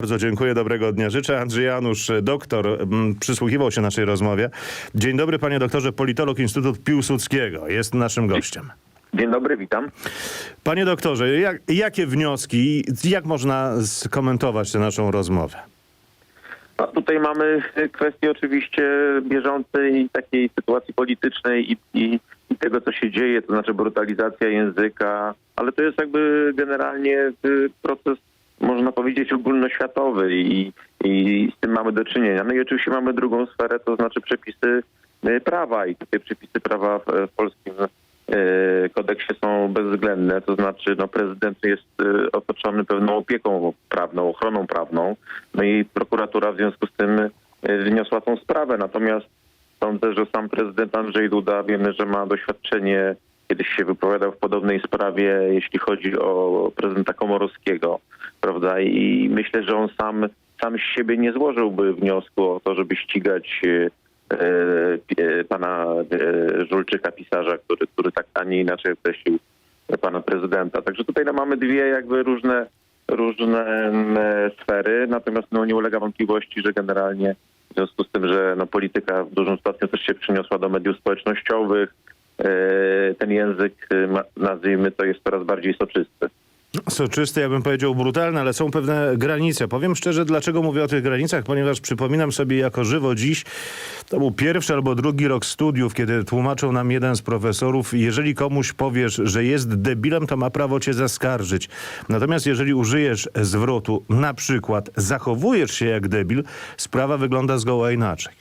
Bardzo dziękuję, dobrego dnia życzę. Andrzej Janusz, doktor, m, przysłuchiwał się naszej rozmowie. Dzień dobry, panie doktorze, politolog Instytut Piłsudskiego jest naszym gościem. Dzień dobry, witam. Panie doktorze, jak, jakie wnioski, jak można skomentować tę naszą rozmowę? No, tutaj mamy kwestię oczywiście bieżącej takiej sytuacji politycznej i, i, i tego, co się dzieje, to znaczy brutalizacja języka, ale to jest jakby generalnie y, proces, można powiedzieć, ogólnoświatowy i, i z tym mamy do czynienia. No i oczywiście mamy drugą sferę, to znaczy przepisy y, prawa i tutaj przepisy prawa w, polskim y, kodeksie są bezwzględne, to znaczy no, prezydent jest y, otoczony pewną opieką prawną, ochroną prawną, no i prokuratura w związku z tym wniosła tą sprawę. Natomiast sądzę, że sam prezydent Andrzej Duda, wiemy, że ma doświadczenie, kiedyś się wypowiadał w podobnej sprawie, jeśli chodzi o prezydenta Komorowskiego, prawda? I myślę, że on sam, sam z siebie nie złożyłby wniosku o to, żeby ścigać y, e, pana e, Żulczyka, pisarza, który, który tak, a nie inaczej określił pana prezydenta. Także tutaj no, mamy dwie jakby różne, różne mm, e, sfery, natomiast no, nie ulega wątpliwości, że generalnie w związku z tym, że no, polityka w dużym stopniu też się przyniosła do mediów społecznościowych, e, ten język, e, nazwijmy to, jest coraz bardziej soczysty. Soczysty, ja bym powiedział brutalny, ale są pewne granice. Powiem szczerze, dlaczego mówię o tych granicach, ponieważ przypominam sobie jako żywo dziś, to był pierwszy albo drugi rok studiów, kiedy tłumaczył nam jeden z profesorów, jeżeli komuś powiesz, że jest debilem, to ma prawo cię zaskarżyć. Natomiast jeżeli użyjesz zwrotu, na przykład zachowujesz się jak debil, sprawa wygląda zgoła inaczej.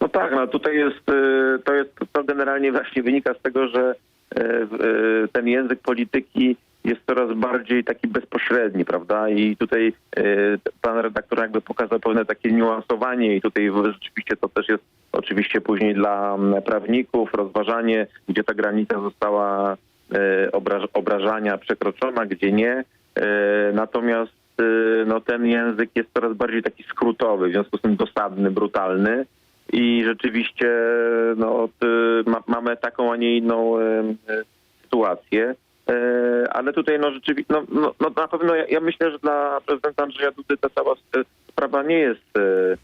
No tak, no tutaj jest, y, to jest, to generalnie właśnie wynika z tego, że y, y, ten język polityki jest coraz bardziej taki bezpośredni, prawda? I tutaj y, pan redaktor jakby pokazał pewne takie niuansowanie i tutaj rzeczywiście to też jest oczywiście później dla mm, prawników rozważanie, gdzie ta granica została y, obraż, obrażania przekroczona, gdzie nie. Y, Natomiast y, no, ten język jest coraz bardziej taki skrótowy, w związku z tym dosadny, brutalny. I rzeczywiście no, t- ma, mamy taką, a nie inną e, e, sytuację. E, ale tutaj no rzeczywiście, no, no, no na pewno ja, ja myślę, że dla prezydenta Andrzeja Dudy ta cała s- sprawa nie jest, e,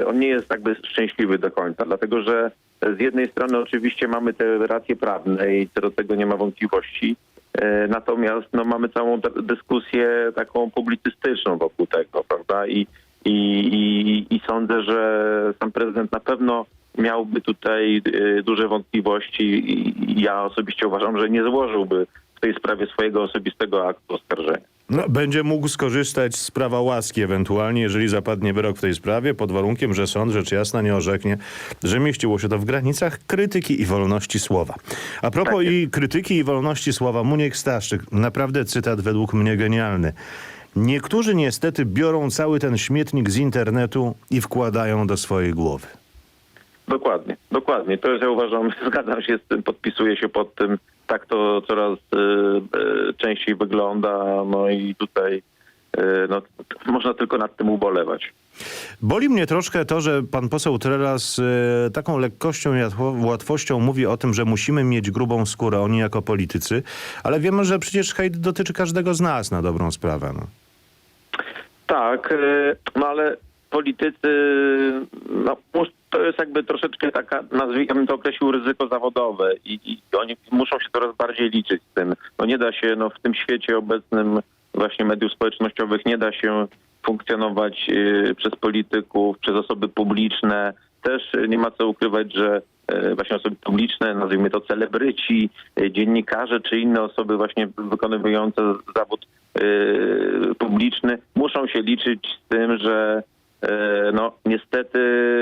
e, on nie jest jakby szczęśliwy do końca, dlatego że z jednej strony oczywiście mamy te racje prawne i co do tego nie ma wątpliwości, E, Natomiast no, mamy całą dyskusję taką publicystyczną wokół tego, prawda? I, i, i, I sądzę, że sam prezydent na pewno miałby tutaj e, duże wątpliwości i ja osobiście uważam, że nie złożyłby w tej sprawie swojego osobistego aktu oskarżenia. No, będzie mógł skorzystać z prawa łaski ewentualnie, jeżeli zapadnie wyrok w tej sprawie, pod warunkiem, że sąd rzecz jasna nie orzeknie, że mieściło się to w granicach krytyki i wolności słowa. A propos Tak i krytyki i wolności słowa, Muniek Staszczyk, naprawdę cytat według mnie genialny. Niektórzy niestety biorą cały ten śmietnik z internetu i wkładają do swojej głowy. Dokładnie, dokładnie. To jest, ja uważam, zgadzam się z tym, podpisuję się pod tym. Tak to coraz e, e, częściej wygląda. No i tutaj e, no, można tylko nad tym ubolewać. Boli mnie troszkę to, że pan poseł Trelas e, taką lekkością i łatwo- łatwością mówi o tym, że musimy mieć grubą skórę, oni jako politycy, ale wiemy, że przecież hejt dotyczy każdego z nas na dobrą sprawę. No. Tak, no ale politycy, no to jest jakby troszeczkę taka, nazwijmy to określił ryzyko zawodowe i, i oni muszą się coraz bardziej liczyć z tym. No nie da się, no w tym świecie obecnym właśnie mediów społecznościowych nie da się funkcjonować e, przez polityków, przez osoby publiczne. Też nie ma co ukrywać, że e, właśnie osoby publiczne, nazwijmy to celebryci, e, dziennikarze czy inne osoby właśnie wykonywujące zawód e, publiczny muszą się liczyć z tym, że no niestety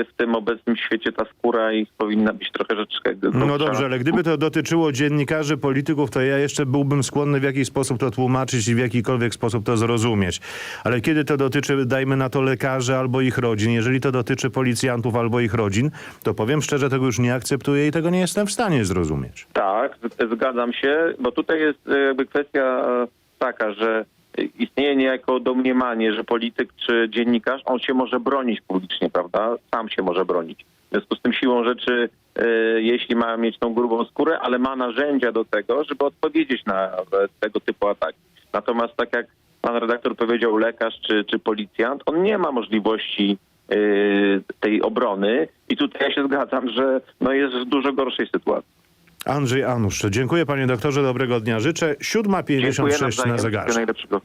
w tym obecnym świecie ta skóra ich powinna być trochę rzeczkę no grubsza. dobrze, ale gdyby to dotyczyło dziennikarzy, polityków, to ja jeszcze byłbym skłonny w jakiś sposób to tłumaczyć i w jakikolwiek sposób to zrozumieć. Ale kiedy to dotyczy, dajmy na to lekarzy albo ich rodzin, jeżeli to dotyczy policjantów albo ich rodzin, to powiem szczerze, tego już nie akceptuję i tego nie jestem w stanie zrozumieć. Tak, zgadzam się, bo tutaj jest e, jakby kwestia e, taka, że e, istnieje niejako domniemanie, że polityk czy dziennikarz, on się może bronić publicznie, prawda? Sam się może bronić. W związku z tym siłą rzeczy, e, jeśli ma mieć tą grubą skórę, ale ma narzędzia do tego, żeby odpowiedzieć na tego typu ataki. Natomiast tak jak pan redaktor powiedział, lekarz czy, czy policjant, on nie ma możliwości e, tej obrony i tutaj ja się zgadzam, że no jest w dużo gorszej sytuacji. Andrzej Anusz. Dziękuję panie doktorze, dobrego dnia życzę. 7.56 na zegarze. Najlepszego.